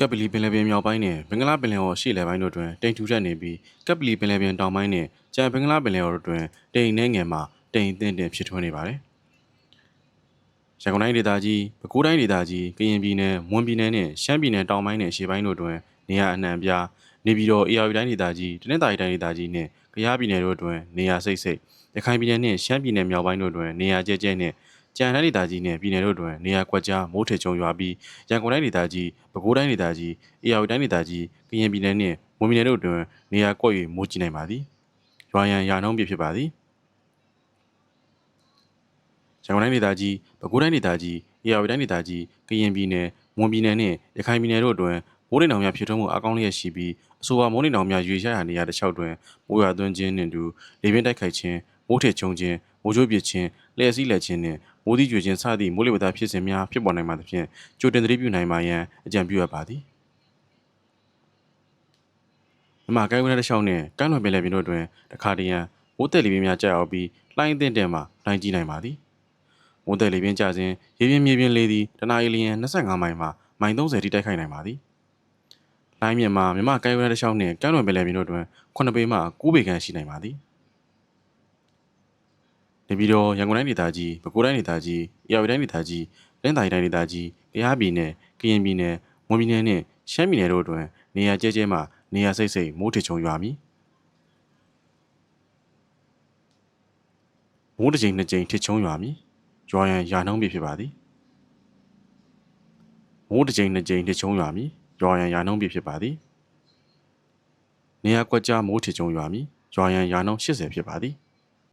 ကပ်ပလီပင်လယ်ပြင်မြောက်ပိုင်းနဲ့ဘင်္ဂလားပင်လယ်အော်ရှေ့လယ်ပိုင်းတို့တွင်တိမ်ထူထပ်နေပြီးကပ်ပလီပင်လယ်ပြင်တောင်ပိုင်းနဲ့ကြံဘင်္ဂလားပင်လယ်အော်တို့တွင်တိမ်နှဲငယ်မှတိမ်အသင့်တင်ဖြစ်ထွန်းနေပါတယ်။ရန်ကုန်တိုင်းဒေသကြီး၊ပဲခူးတိုင်းဒေသကြီး၊ကရင်ပြည်နယ်၊မွန်ပြည်နယ်နဲ့ရှမ်းပြည်နယ်တောင်ပိုင်းနဲ့ရှေ့ပိုင်းတို့တွင်နေရာအနှံ့အပြားနေပြည်တော်အေရဝတီတိုင်းဒေသကြီး၊တနင်္သာရီတိုင်းဒေသကြီးနှင့်ကယားပြည်နယ်တို့တွင်နေရာစိတ်စိတ်ရခိုင်ပြည်နယ်နှင့်ရှမ်းပြည်နယ်မြောက်ပိုင်းတို့တွင်နေရာကျဲကျဲနှင့် ကြံတိုင်းဒေသကြီးနှင့်ပြည်နယ်တို့တွင်နေရာကွက်ကြားမိုးထစ်ချုံရွာပြီးရန်ကုန်တိုင်းဒေသကြီး၊ပဲခူးတိုင်းဒေသကြီး၊အေရဝတီတိုင်းဒေသကြီး၊ကရင်ပြည်နယ်နှင့်မွန်ပြည်နယ်တို့တွင်နေရာကွက်၍မိုးကြီးနိုင်ပါသည်။ရွာရန်ရာနှုန်းပြည့်ဖြစ်ပါသည်။ရန်ကုန်တိုင်းဒေသကြီး၊ပဲခူးတိုင်းဒေသကြီး၊အေရဝတီတိုင်းဒေသကြီး၊ကရင်ပြည်နယ်၊မွန်ပြည်နယ်နှင့်ရခိုင်ပြည်နယ်တို့တွင်မိုးတိမ်တောင်များဖြစ်ထွန်းမှုအကောင်းလျက်ရှိပြီးအဆိုပါမိုးတိမ်တောင်များရွေရှားရာနေရာတစ်လျှောက်တွင်မိုးရွာသွန်းခြင်းနှင့်အတူလေပြင်းတိုက်ခိုက်ခြင်းမိုးထစ်ချုံခြင်းမိုးကြိုးပစ်ခြင်းလျှက်စီးလက်ခြင်းနှင့် မိုးသီးကျွေခြင်းစသည့်မိုးလေဝသဖြစ်စဉ်များဖြစ်ပေါ်နိုင်ပါသဖြင့်ကြိုတင်သတိပြုနိုင်ပါရန်အကြံပြုအပ်ပါသည်မြမကိုင်းဝဲတစ်လျှောက်နှင့်ကမ်းလွန်ပင်လယ်ပြင်တို့တွင်တခါတရံမိုးတက်လေပြင်းများကြာရောက်ပြီးလှိုင်းအသင့်တဲ့မှလှိုင်းကြီးနိုင်ပါသည်မွန်တယ်လေပြင်းကြခြင်းရေပြင်းမြေပြင်းလေးသည်တနအီလီယံ25မိုင်မှမိုင်30ထိတိုက်ခိုက်နိုင်ပါသည်။လိုင်းမြမှာမြမကိုင်းဝဲတစ်လျှောက်နှင့်ကမ်းလွန်ပင်လယ်ပြင်တို့တွင်9ပေမှ9ပေခန့်ရှိနိုင်ပါသည်။ နေပြည်တော်ရန်ကုန်တိုင်းဒေသကြီးပဲခူးတိုင်းဒေသကြီးအေရဝတီတိုင်းဒေသကြီးလင်းသာရီတိုင်းဒေသကြီးကယားပြည်နယ်ကရင်ပြည်နယ်မွန်ပြည်နယ်နှင့်ရှမ်းပြည်နယ်တို့တွင်နေရာကျဲကျဲမှနေရာစိတ်စိတ်မိုးထစ်ချုံရွာမည်။မိုးတစ်ကြိမ်နှစ်ကြိမ်ထစ်ချုံရွာမည်။ရွာရန်ရာနှုန်းပြည့်ဖြစ်ပါသည်။မိုးတစ်ကြိမ်နှစ်ကြိမ်ထစ်ချုံရွာမည်။ရွာရန်ရာနှုန်းပြည့်ဖြစ်ပါသည်။နေရာကွက်ကြားမိုးထစ်ချုံရွာမည်။ရွာရန်ရာနှုန်း80ဖြစ်ပါသည်။